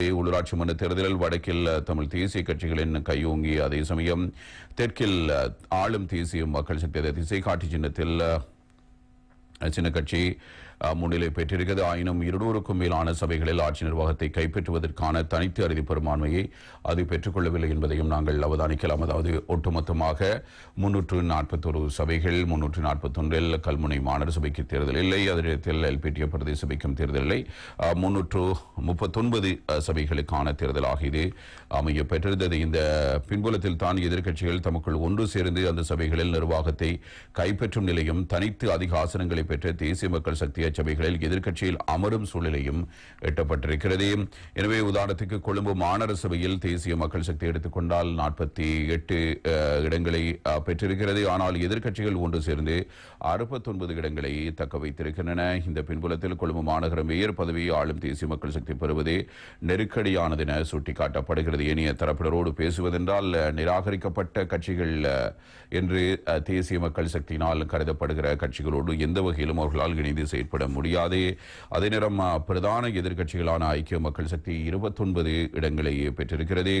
உள்ளூராட்சி மன்ற தேர்தலில் வடக்கில் தமிழ் தேசிய கட்சிகளின் கையோங்கி அதே சமயம் தெற்கில் ஆளும் தேசிய மக்கள் சக்தி திசை காட்டி சின்னத்தில் சின்ன கட்சி முன்னிலை பெற்றிருக்கிறது. ஆயினும் இருநூறுக்கும் மேலான சபைகளில் ஆட்சி நிர்வாகத்தை கைப்பற்றுவதற்கான தனித்து அறுதி பெரும்பான்மையை அது பெற்றுக்கொள்ளவில்லை என்பதையும் நாங்கள் அவதானிக்கலாம். அதாவது ஒட்டுமொத்தமாக முன்னூற்று நாற்பத்தொரு சபைகள் முன்னூற்று நாற்பத்தொன்றில் கல்முனை மாநகர சபைக்கு தேர்தல் இல்லை அதே நேரத்தில் பிரதேச சபைக்கும் தேர்தல் இல்லை. அஹ், முன்னூற்று முப்பத்தொன்பது சபைகளுக்கான தேர்தலாக இது அமைய பெற்றிருந்தது. இந்த பின்புலத்தில் தான் எதிர்க்கட்சிகள் தமக்குள் ஒன்று சேர்ந்து அந்த சபைகளில் நிர்வாகத்தை கைப்பற்றும் நிலையும் தனித்து அதிக ஆசனங்களை பெற்ற தேசிய மக்கள் சக்தி சபைகளில் எதிர்க்கட்சியில் அமரும் சூழ்நிலையும் எட்டப்பட்டிருக்கிறது. எனவே உதாரணத்துக்கு கொழும்பு மாநகர சபையில் தேசிய மக்கள் சக்தி எடுத்துக்கொண்டால் நாற்பத்தி எட்டு இடங்களை பெற்றிருக்கிறது. ஆனால் எதிர்க்கட்சிகள் ஒன்று சேர்ந்து அறுபத்தொன்பது இடங்களை தக்க வைத்திருக்கின்றன. இந்த பின்புலத்தில் கொழும்பு மாநகர மேயர் பதவியை ஆளும் தேசிய மக்கள் சக்தி பெறுவதே நெருக்கடியானது என சுட்டிக்காட்டப்படுகிறது. ஏனைய தரப்பினரோடு பேசுவதென்றால் நிராகரிக்கப்பட்ட கட்சிகள் என்று தேசிய மக்கள் சக்தியினால் கருதப்படுகிற கட்சிகளோடு எந்த வகையிலும் அவர்களால் இணைந்து செயற்பட முடியாது. அதே நேரம் பிரதான எதிர்க்கட்சிகளான ஐக்கிய மக்கள் சக்தி இருபத்தொன்பது இடங்களை பெற்றிருக்கிறது.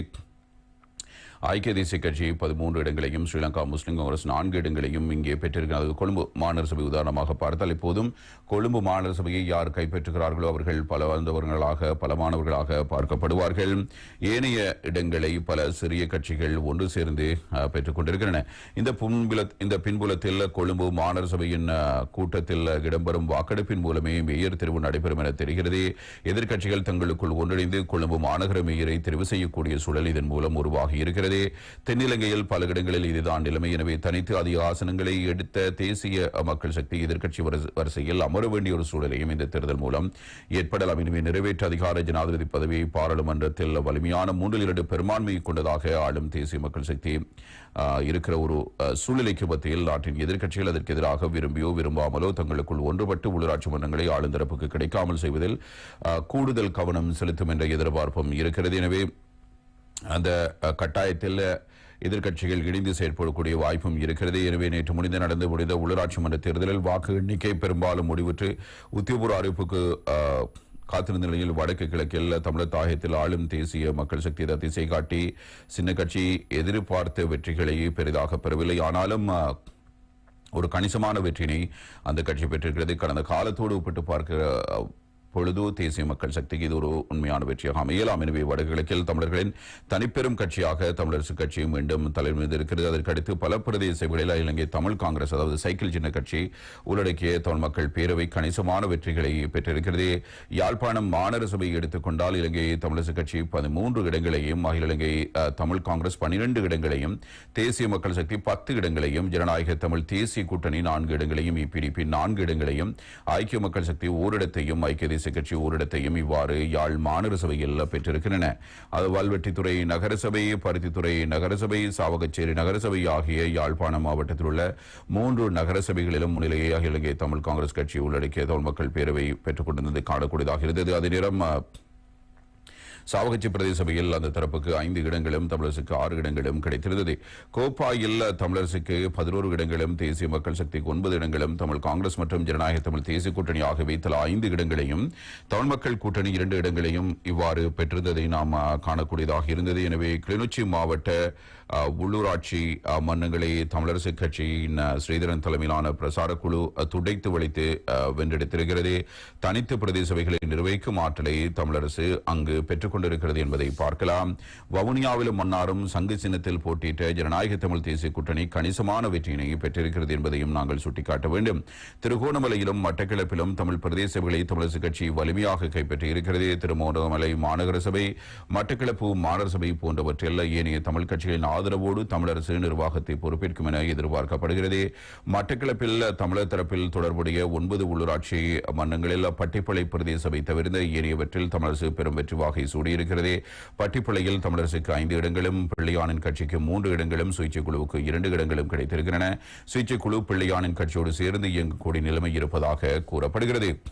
ஐக்கிய தேசிய கட்சி பதிமூன்று இடங்களையும் ஸ்ரீலங்கா முஸ்லிம் காங்கிரஸ் நான்கு இடங்களையும் இங்கே பெற்றிருக்கிறது. கொழும்பு மாநகர சபை உதாரணமாக பார்த்தால் இப்போதும் கொழும்பு மாநகர சபையை யார் கைப்பற்றுகிறார்களோ அவர்கள் பல வந்தவர்களாக பலமானவர்களாக பார்க்கப்படுவார்கள். ஏனைய இடங்களை பல சிறிய கட்சிகள் ஒன்று சேர்ந்து பெற்றுக் கொண்டிருக்கின்றன. இந்த பின்புல இந்த பின்புலத்தில் கொழும்பு மாநகர சபையின் கூட்டத்தில் இடம்பெறும் வாக்கெடுப்பின் மூலமே மேயர் தெரிவு நடைபெறும் என தெரிகிறது. எதிர்க்கட்சிகள் தங்களுக்குள் ஒன்றிணைந்து கொழும்பு மாநகர மேயரை தெரிவு செய்யக்கூடிய சூழல் இதன் மூலம் உருவாகி இருக்கிறது. தென்னிலங்கையில் பல இடங்களில் இதுதான் நிலைமை. எனவே தனித்து அதிக ஆசனங்களை எடுத்த தேசிய மக்கள் சக்தி எதிர்க்கட்சி வரிசையில் அமர வேண்டிய ஒரு சூழலையும் இந்த தேர்தல் மூலம் ஏற்படலாம். எனவே நிறைவேற்ற அதிகார ஜனாதிபதி பதவியை பாராளுமன்றத்தில் வலிமையான மூன்றில் இரண்டு பெரும்பான்மையை கொண்டதாக ஆளும் தேசிய மக்கள் சக்தி இருக்கிற ஒரு சூழ்நிலைக்கு மத்தியில் நாட்டின் எதிர்க்கட்சிகள் அதற்கு எதிராக விரும்பியோ விரும்பாமலோ தங்களுக்குள் ஒன்றுபட்டு உள்ளூராட்சி மன்றங்களை ஆளுந்தரப்புக்கு கிடைக்காமல் செய்வதில் கூடுதல் கவனம் செலுத்தும் என்ற எதிர்பார்ப்பும் இருக்கிறது. எனவே அந்த கட்டாயத்தில் எதிர்க்கட்சிகள் இணைந்து செயற்படக்கூடிய வாய்ப்பும் இருக்கிறது. எனவே நேற்று முடிந்து நடந்து முடிந்த உள்ளூராட்சி மன்ற தேர்தலில் வாக்கு எண்ணிக்கை பெரும்பாலும் முடிவுற்று உத்தியபூர்வ அறிவிப்புக்கு காத்திருந்த நிலையில் வடக்கு கிழக்கில் தமிழர் தாயத்தில் ஆளும் தேசிய மக்கள் சக்தி திசை காட்டி சின்ன கட்சி எதிர்பார்த்த வெற்றிகளை பெரிதாக பெறவில்லை. ஆனாலும் ஒரு கணிசமான வெற்றினை அந்த கட்சி பெற்றிருக்கிறது. கடந்த காலத்தோடு ஒப்பிட்டு பார்க்கிற பொழுது தேசிய மக்கள் சக்திக்கு இது ஒரு உண்மையான வெற்றியாக அமையலாம் எனவே வடகிழக்கில் தமிழர்களின் தனிப்பெரும் கட்சியாக தமிழரசு கட்சி மீண்டும் தலைமையில் இருக்கிறது. அதற்கடுத்து பல பிரதேசங்களில் இலங்கை தமிழ் காங்கிரஸ் அதாவது சைக்கிள் சின்ன கட்சி உள்ளடக்கிய தமிழ் மக்கள் பேரவை கணிசமான வெற்றிகளை பெற்றிருக்கிறது. யாழ்ப்பாணம் மாநகர சபையை எடுத்துக்கொண்டால் இலங்கை தமிழரசு கட்சி பதிமூன்று இடங்களையும் அகில இலங்கை தமிழ் காங்கிரஸ் பனிரெண்டு இடங்களையும் தேசிய மக்கள் சக்தி பத்து இடங்களையும் ஜனநாயக தமிழ் தேசிய கூட்டணி நான்கு இடங்களையும் இபிடிபி நான்கு இடங்களையும் ஐக்கிய மக்கள் சக்தி ஓரிடத்தையும் ஐக்கிய தேசிய கட்சி ஓரிடத்தையும் இவ்வாறு யாழ் மாநகர சபையில் பெற்றிருக்கின்றன. அது வல்வெட்டித்துறை நகரசபை பருத்தித்துறை நகரசபை சாவகச்சேரி நகரசபை ஆகிய யாழ்ப்பாணம் மாவட்டத்தில் உள்ள மூன்று நகரசபைகளிலும் முன்னிலையை அகில இலங்கை தமிழ் காங்கிரஸ் கட்சி உள்ளடக்கிய தமிழ் மக்கள் பேரவை பெற்றுக் கொண்டிருந்தது காணக்கூடியதாக இருந்தது அதே நேரம் சாவகச்சி பிரதேச சபையில் அந்த தரப்புக்கு ஐந்து இடங்களும் தமிழரசுக்கு ஆறு இடங்களும் கிடைத்திருந்தது. கோப்பாயில் தமிழரசுக்கு பதினோரு இடங்களும் தேசிய மக்கள் சக்திக்கு ஒன்பது இடங்களும் தமிழ் காங்கிரஸ் மற்றும் ஜனநாயக தமிழ் தேசிய கூட்டணி ஆகியவை தலா ஐந்து இடங்களையும் தமிழ் மக்கள் கூட்டணி இரண்டு இடங்களையும் இவ்வாறு பெற்றிருந்ததை நாம் காணக்கூடியதாக இருந்தது. எனவே கிளிநொச்சி மாவட்ட உள்ளூராட்சி மன்னங்களை தமிழரசு கட்சியின் ஸ்ரீதரன் தலைமையிலான பிரசார குழு துடைத்து வளைத்து வென்றெடுத்திருக்கிறது. தனித்து பிரதேச சபைகளை நிர்வகிக்கும் ஆற்றலை தமிழரசு அங்கு பெற்றுக் கொண்டிருக்கிறது என்பதை பார்க்கலாம். வவுனியாவிலும் மன்னாரும் சங்கு சின்னத்தில் போட்டியிட்ட ஜனநாயக தமிழ் தேசிய கூட்டணி கணிசமான வெற்றியினை பெற்றிருக்கிறது என்பதையும் நாங்கள் சுட்டிக்காட்ட வேண்டும். திருகோணமலையிலும் மட்டக்கிழப்பிலும் தமிழ் பிரதேசங்களை சபைகளை தமிழரசு கட்சி வலிமையாக கைப்பற்றியிருக்கிறது. திருமோணமலை மாநகர சபை மட்டக்கிழப்பு மாநகர சபை போன்றவற்றில் ஏனைய தமிழ் கட்சிகளின் ஆதரவோடு தமிழரசு நிர்வாகத்தை பொறுப்பேற்கும் என எதிர்பார்க்கப்படுகிறது. மட்டக்கிழப்பில் தமிழர் தரப்பில் தொடர்புடைய ஒன்பது உள்ளூராட்சி மன்னங்களில் பட்டிப்பளை பிரதேச சபை தவிர்ந்த ஏனையவற்றில் தமிழரசு பெரும் வெற்றி வாகை சூடியிருக்கிறது. பட்டிப்பளையில் தமிழரசுக்கு ஐந்து இடங்களும் பிள்ளையானின் கட்சிக்கு மூன்று இடங்களும் சுயேட்சை குழுவுக்கு இரண்டு இடங்களும் கிடைத்திருக்கின்றன. சுயேட்சை குழு பிள்ளையானின் கட்சியோடு சேர்ந்து இயங்கக்கூடிய நிலைமை இருப்பதாக கூறப்படுகிறது.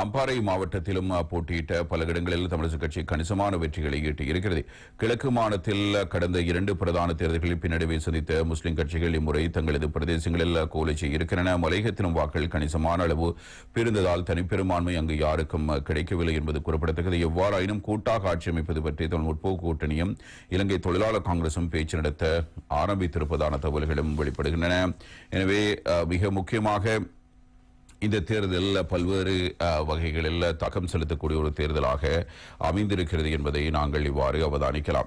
அம்பாறை மாவட்டத்திலும் போட்டியிட்ட பல இடங்களில் தமிழக கட்சி கணிசமான வெற்றிகளை ஈட்டியிருக்கிறது கிழக்கு மாநிலத்தில் கடந்த இரண்டு பிரதான தேர்தல்களில் பின்னடைவை சந்தித்த முஸ்லிம் கட்சிகள் இம்முறை தங்களது பிரதேசங்களில் கோலிச்சு இருக்கின்றன மலையகத்திலும் வாக்கள் கணிசமான அளவு பிரிந்ததால் தனிப்பெரும்பான்மை அங்கு யாருக்கும் கிடைக்கவில்லை என்பது குறிப்பிடத்தக்கது. எவ்வாறாயினும் கூட்டாக ஆட்சி அமைப்பது பற்றி தமிழ் முற்போக்கு கூட்டணியும் இலங்கை தொழிலாளர் காங்கிரசும் பேச்சு நடத்த ஆரம்பித்திருப்பதான தகவல்களும் வெளிப்படுகின்றன. எனவே மிக முக்கியமாக இந்த தேர்தல் பல்வேறு வகைகளில் தாக்கம் செலுத்தக்கூடிய ஒரு தேர்தலாக அமைந்திருக்கிறது என்பதை நாங்கள் இவ்வாறு அவதானிக்கலாம்.